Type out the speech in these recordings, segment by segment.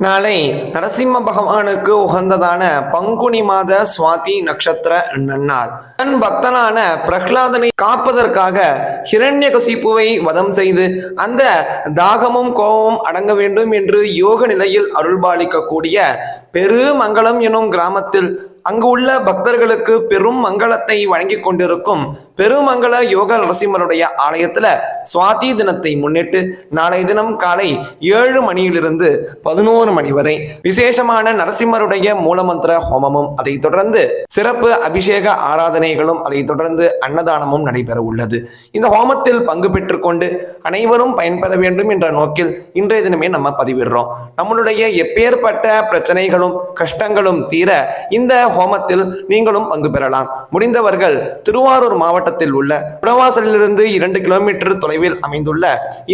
நாளை நரசிம்ம பகவானுக்கு உகந்ததான பங்குனி மாத சுவாதி நட்சத்திர நன்னார் தன் பக்தனான பிரஹ்லாதனை காப்பதற்காக ஹிரண்யகசிப்புவை வதம் செய்து அந்த தாகமும் கோபமும் அடங்க வேண்டும் என்று யோக நிலையில் அருள்பாலிக்கக்கூடிய பெருமங்கலம் எனும் கிராமத்தில் அங்கு உள்ள பக்தர்களுக்கு பெரும் மங்களத்தை வழங்கி கொண்டிருக்கும் பெருமங்கல யோக நரசிம்மருடைய ஆலயத்துல சுவாதி தினத்தை முன்னிட்டு நாளை தினம் காலை ஏழு மணியிலிருந்து பதினோரு மணி வரை விசேஷமான நரசிம்மருடைய மூலமந்திர ஹோமமும் அதை தொடர்ந்து சிறப்பு அபிஷேக ஆராதனைகளும் அதை தொடர்ந்து அன்னதானமும் நடைபெற உள்ளது. இந்த ஹோமத்தில் பங்கு பெற்றுக்கொண்டு அனைவரும் பயன்பெற வேண்டும் என்ற நோக்கில் இன்றைய தினமே நம்ம பதிவிடுறோம். நம்மளுடைய எப்பேற்பட்ட பிரச்சனைகளும் கஷ்டங்களும் தீர இந்த ஹோமத்தில் நீங்களும் பங்கு பெறலாம். முடிந்தவர்கள் திருவாரூர் மாவட்ட மாவட்டத்தில் உள்ள குடவாசலிலிருந்து இரண்டு கிலோமீட்டர் தொலைவில் அமைந்துள்ள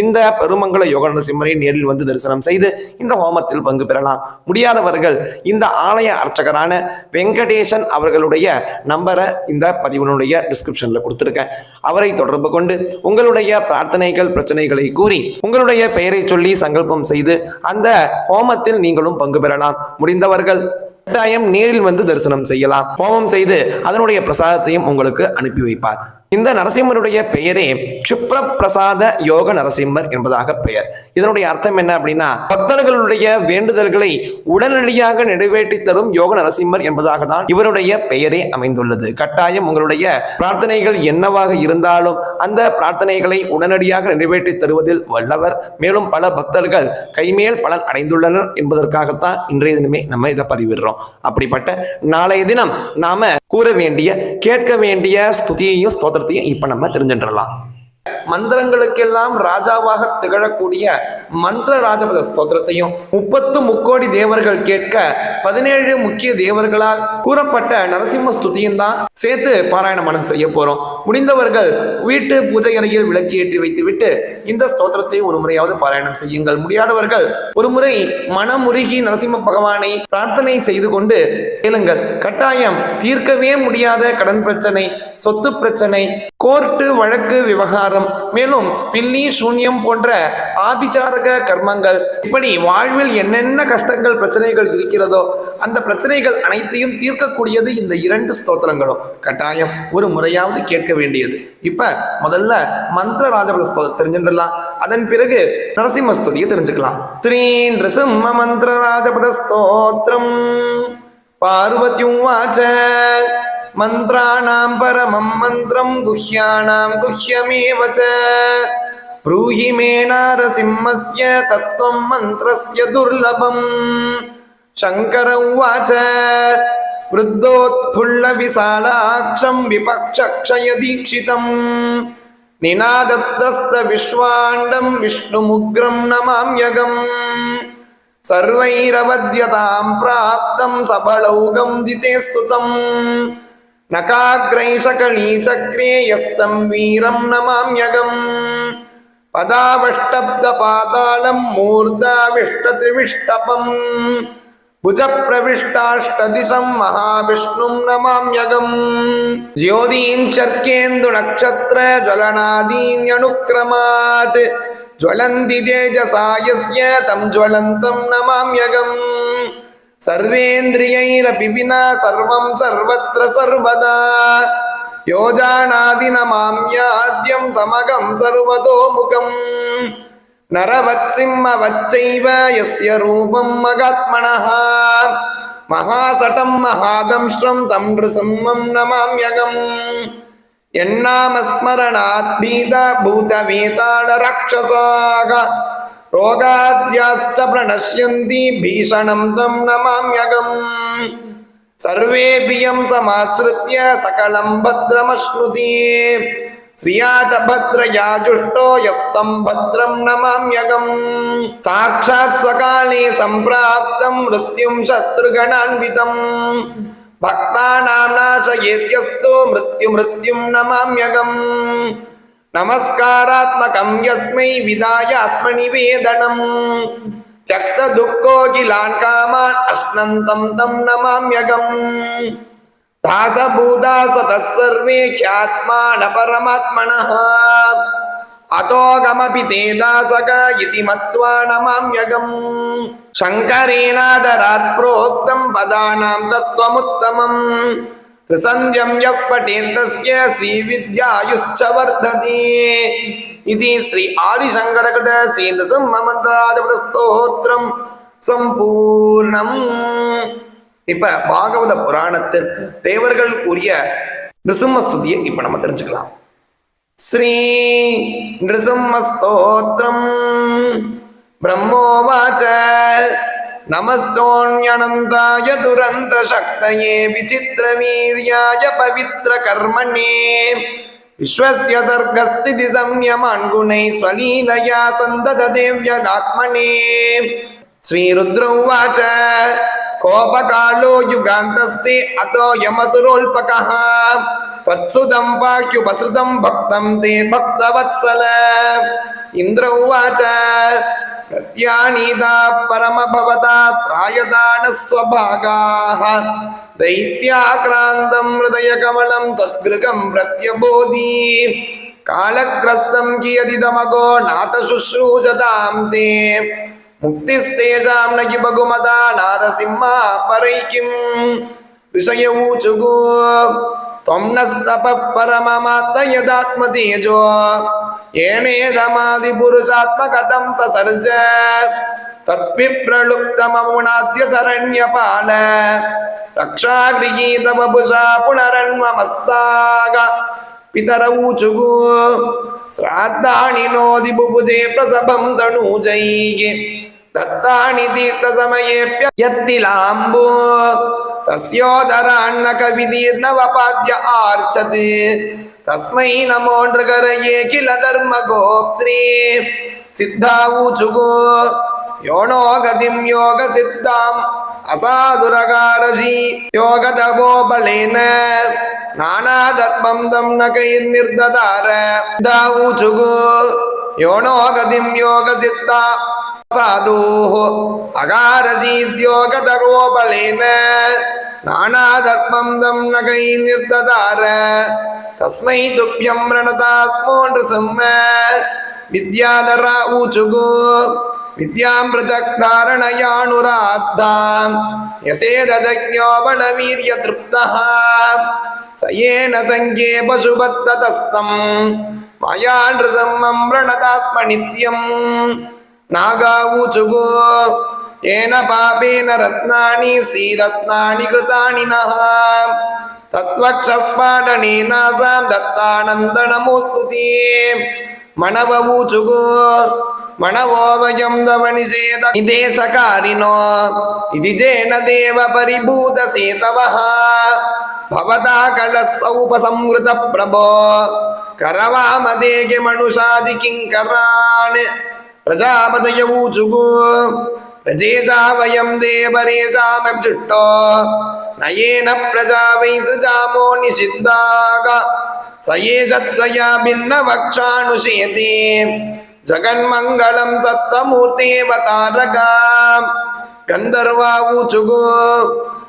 இந்த பெருமங்கல யோக நரசிம்மரை நேரில் வந்து தரிசனம் செய்து இந்த ஹோமத்தில் பங்கு பெறலாம். முடியாதவர்கள் இந்த ஆலய அர்ச்சகரான வெங்கடேசன் அவர்களுடைய நம்பரை இந்த பதிவினுடைய டிஸ்கிரிப்ஷனில் கொடுத்துருக்கேன் அவரை தொடர்பு கொண்டு உங்களுடைய பிரார்த்தனைகள் பிரச்சனைகளை கூறி உங்களுடைய பெயரை சொல்லி சங்கல்பம் செய்து அந்த ஹோமத்தில் நீங்களும் பங்கு பெறலாம். முடிந்தவர்கள் கட்டாயம் நேரில் வந்து தரிசனம் செய்யலாம். ஹோமம் செய்து அதனுடைய பிரசாதத்தையும் உங்களுக்கு அனுப்பி வைப்பார். இந்த நரசிம்மருடைய பெயரே சுப்ர பிரசாத யோக நரசிம்மர் என்பதாக பெயர். இதனுடைய அர்த்தம் என்ன அப்படின்னா பக்தர்களுடைய வேண்டுதல்களை உடனடியாக நிறைவேற்றி தரும் யோக நரசிம்மர் என்பதாக தான் இவருடைய பெயரே அமைந்துள்ளது. கட்டாயம் உங்களுடைய பிரார்த்தனைகள் என்னவாக இருந்தாலும் அந்த பிரார்த்தனைகளை உடனடியாக நிறைவேற்றி தருவதில் வல்லவர். மேலும் பல பக்தர்கள் கைமேல் பலன் அடைந்துள்ளனர் என்பதற்காகத்தான் இன்றைய தினமே நம்ம இதை பதிவிடுறோம். அப்படிப்பட்ட நாளைய தினம் நாம கூற வேண்டிய கேட்க வேண்டிய ஸ்துதியையும் ஸ்தோத்திரத்தையும் இப்போ நம்ம தெரிஞ்சுட்டுலாம் மந்திரங்களுக்கெல்லாம் ராஜாவாக திகழக்கூடிய மந்திர ராஜபத ஸ்தோத்திரத்தையும் முப்பத்து முக்கோடி தேவர்கள் கேட்க பதினேழு முக்கிய தேவர்களால் கூறப்பட்ட நரசிம்ம ஸ்துதியும் தான் சேர்த்து பாராயணமனம் செய்ய போறோம். முடிந்தவர்கள் வீட்டு பூஜை அறையில் விளக்கி ஏற்றி வைத்துவிட்டு இந்த ஸ்தோத்திரத்தை ஒரு முறையாவது பாராயணம் செய்யுங்கள். முடியாதவர்கள் ஒரு முறை மனமுருகி நரசிம்ம பகவானை பிரார்த்தனை செய்து கொண்டு கேளுங்கள். கட்டாயம் தீர்க்கவே முடியாத கடன் பிரச்சனை சொத்து பிரச்சனை கோர்ட்டு வழக்கு விவகாரம். மேலும் பில்லி சூன்யம் போன்ற ஆபிச்சாரக கர்மங்கள். இப்படி வாழ்வில் என்னென்ன கஷ்டங்கள் பிரச்சனைகள் இருக்கிறதோ அந்த பிரச்சனைகள் அனைத்தையும் தீர்க்கக்கூடியது இந்த இரண்டு ஸ்தோத்திரங்களும். கட்டாயம் ஒரு முறையாவது கேட்க வேண்டியது. இப்ப முதல்ல மந்திர ராஜபத ஸ்தோத்திரம் தெரிஞ்சுடலாம் அதன் பிறகு நரசிம்ம ஸ்துதியை தெரிஞ்சுக்கலாம். ஸ்ரீ நிருசிம்ம மந்திர ராஜபத ஸ்தோத்திரம். பார்வத்யுவாச்ச मन्त्राणां परमं मन्त्रं गुह्याणां गुह्यमेव च ब्रूहि मे नारसिंहस्य तत्त्वं मन्त्रस्य दुर्लभम् शङ्कर उवाच वृद्धोत्फुल्लविशालाक्षं विपक्षक्षयदीक्षितम् निनादत्रस्तविश्वाण्डं विष्णुमुग्रं नमाम्यगम् सर्वैरवद्यतां प्राप्तं सबलौकं दिते सुतम् नकाग्रैशकलीचक्रे यस्तं वीरं नमाम्यगम् पदावष्टब्दपातालं मूर्धाविष्टत्रिविष्टपम् भुजप्रविष्टाष्टदिशं महाविष्णुं नमाम्यगम् ज्योतीञ्चर्केन्दुनक्षत्रज्वलनादीन्यनुक्रमात् ज्वलन्ति तेजसा यस्य तं ज्वलन्तं नमाम्यगम् சர்வேந்திரியைரபி வினா சர்வம் சர்வத்திர சர்வதா. யோஜானாதினமாம்யாத்யம் தமகம் சர்வதோ முகம். நரவத்சிம்மவச்சைவ யஸ்ய ரூபம் மகாத்மனः மகாசடம் மகாதம்ஷ்டம் தம் நிருசிம்மம் நமாம்யகம் எண்ணாமஸ்மரணாத்பீத பூதவேதாள ராட்சசாக. ரோகாத்யாஸ்ச பிரணஷ்யந்தி பீஷணம் தம் நமாம்யகம் சர்வேபியம் சமாசிருத்திய சகலம் பத்ரமஸ்னுதி ஸ்ரீயா ச பத்ரயா ஜுஷ்டோ யஸ்தம் பத்ரம் நமாம்யகம் சாட்சாத் சகாலே சம்பிராப்தம் மிருத்யும் சத்ருகணான்விதம் பக்தானாம் நாசயேத்யஸ்தோ மிருத்யு மிருத்யும் நமாம்யகம் नमस्कारात्मकं यस्मै विदायात्मनि वेदनम् त्यक्तदुःखोऽखिलान् कामान् अश्नन्तं तं नमाम्यगम्। दासभूता स्वतः सर्वे ख्यात्मा न परमात्मनः अतोऽगमपि ते दासक इति मत्वा प्रोक्तं पदानां तत्त्वमुत्तमम्। त्रिसन्ध्यं यः पठेत् तस्य श्रीविद्यायुश्च वर्धते इति श्री आदिशङ्करकृत श्रीनृसिंहमन्त्राजपदस्तोत्रम् சம்பூர்ணம் இப்ப பாகவத புராணத்தில் தேவர்கள் கூறிய நிருசிம்மஸ்துதியை இப்ப நம்ம தெரிஞ்சுக்கலாம் ஸ்ரீ நிருசிம்மஸ்தோத்திரம் பிரம்மோவாச்ச नमस्तोऽन्यनन्दाय दुरन्तशक्तये विचित्रवीर्याय पवित्रकर्मणे विश्वस्य सर्गस्थितिसंयमान्गुणैः स्वलीलया सन्दददेव्यदात्मने श्रीरुद्र उवाच कोपकालो युगान्तस्ते अतो यमसुरोल्पकः त्वत्सुदं वाक्युपसृतं भक्तं ते भक्तवत्सल इन्द्र उवाच प्रत्यानीता परमभवता त्रायदानः स्वभागाः दैत्याक्रान्तं हृदयकमलं त्वद्गृहं प्रत्यबोधि कालग्रस्तं कियदिदमगो नाथ शुश्रूषतां ते मुक्तिस्तेषां न कि बहुमता नारसिंहा परैकिं ऋषय ऊचुगो त्वं नस्तपः परममात्त यदात्मतेजो येनेदमादिपुरुषात्मकथं ससर्ज तत्विप्रलुप्तममुनाद्य शरण्यपाल रक्षागृहीत वपुषा पुनरन्वमस्ताग पितर ऊचुगु श्राद्धानि नोदि बुभुजे प्रसभं तनूजैः दत्तानि तीर्थसमयेऽप्य यत्तिलाम्बो தஸ்யோதராண்ணகவிதீர்ணவபாத்யார்ச்சது தஸ்மை நமோ நிருகரையே கில தர்ம கோப்த்ரே சித்தாவூச்சுகோ யோனோ கதிம் யோக சித்தாம். அசாதுரகாரஜி யோகதகோ பலேன. நானா தர்மம் தம் நகையின் நிர்ததார. தாவூச்சுகோ யோனோ கதிம் யோக சித்தா. சாதூஹ அகாரசீத்யோகதரோபலேன நானா தர்மம் தம் நகை நிர்ததார தஸ்மை துப்பியம் ரணதாஸ்மோன்று செம்ம வித்யாதரா ஊச்சுகு வித்யாம் பிருதக் தாரணயானுராத்தாம் யசேததஜோபலவீரிய திருப்தா சயேன சங்கே பசுபத்ததஸ்தம் மாயான்று சம்மம் नागावूचुगो येन पापेन रत्नानि श्रीरत्नानि कृतानि नः तत्त्वक्षः पाटनेनासां दत्तानन्दनमोऽस्तु ते मनवऊचुगो मणवोऽवयं दवनिषेद निदेशकारिणो इति चेन देव परिभूतसेतवः भवता कलसौपसंहृतप्रभो करवामदेगे मनुषादिकिङ्करान् பிரஜாபதய ஊச்சுகு பிரஜேஷா வயம் தேவரேஷாமிப்சிட்டோ நயேன பிரஜா வை சிருஜாமோ நிஷித்தாக சயேஷத்வயா பின்ன வக்ஷானுஷேதி ஜகன்மங்கலம் சத்தமூர்த்தேவதாரகா கந்தர்வா ஊச்சுகு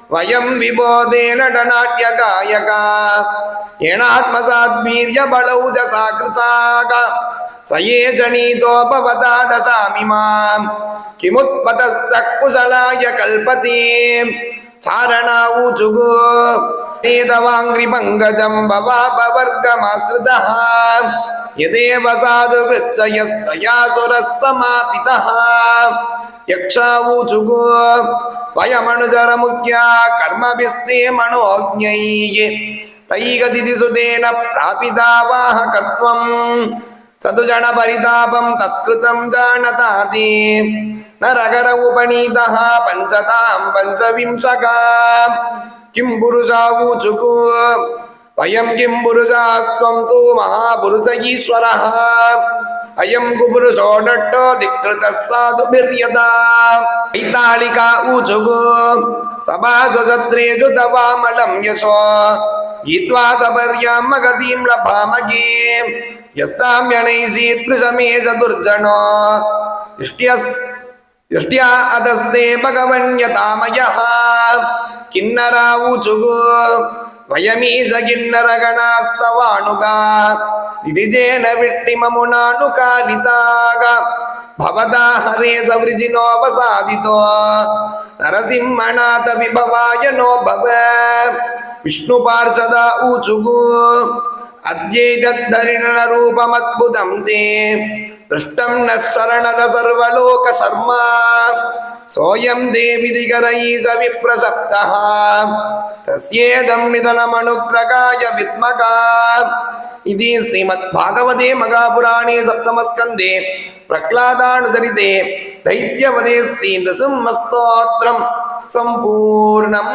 வயம் விபோதே நடனாட்ய காயகா ஏனாத்மசாத்வீரிய பலௌஜசா கிருதாக स ये जनीतोपवता दशामि मां किमुत्पतस्तः कुशलाय कल्पते चारणा ऊचुगो वेदवाङ्घ्रिपङ्कजं भवापवर्गमाश्रितः यदेव साधु वृच्छयस्तया सुरः समापितः यक्षावूचुगो वयमनुजरमुख्या कर्मभिस्ते मनोज्ञैः तैगदितिसुतेन प्रापिता वाहकत्वम् సదుజణ పరితాపం తత్కృతం జానతాతి నరగర ఉపనీత పంచతాం పంచవింశకా కిం పురుషావూచుకు వయం కిం పురుషాస్వం తు మహాపురుష ఈశ్వర అయం కుపురుషో డట్టో ధికృత సాధుభిర్యత ఐతాళికా ఊచుకు సభాసత్రేజు తవామలం యశో గీత్వా సపర్యాం మగతీం లభామగీం യസ്താമ്യണൈസീത്സമേ ചതുർജനോ ദൃഷ്ട്യാ അതസ്തേ ഭഗവന്യതാമയ കിന്നരാവുചുഗു വയമീജ കിന്നരഗണാസ്തവാണുക വിധിജേന വിട്ടിമമുണാണുകാരിതാക ഭവതാ ഹരേ സവൃജിനോപസാദിതോ നരസിംഹനാഥ വിഭവായ നോ ഭവ വിഷ്ണു പാർഷദ ഊചുഗു అద్వైతరిణరూపమద్భుతం తే. దృష్టం న శరణద సర్వలోక శర్మ. సోయం దేవిదిగరయీశ విప్రసప్త. తస్యేదం నిధనమనుగ్రగాయ విద్మకా ఇది శ్రీమద్భాగవతే మగాపురాణే సప్తమస్కందే. ప్రహ్లాదానుచరితే దైత్యవదే శ్రీ నృసింహస్తోత్రం సంపూర్ణం.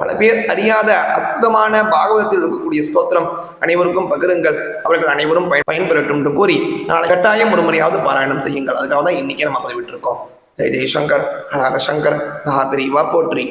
பல பேர் அறியாத அற்புதமான பாகவதத்தில் இருக்கக்கூடிய ஸ்தோத்திரம் அனைவருக்கும் பகிருங்கள். அவர்கள் அனைவரும் பயன் பயன்பெறட்டும் என்று கூறி நாளை கட்டாயம் ஒரு முறையாவது பாராயணம் செய்யுங்கள். அதுக்காக தான் இன்னைக்கு நம்ம பதிவிட்டிருக்கோம். ஜெய் ஜெய்சங்கர் ஹர சங்கர் மகாபிரிவா போற்றி.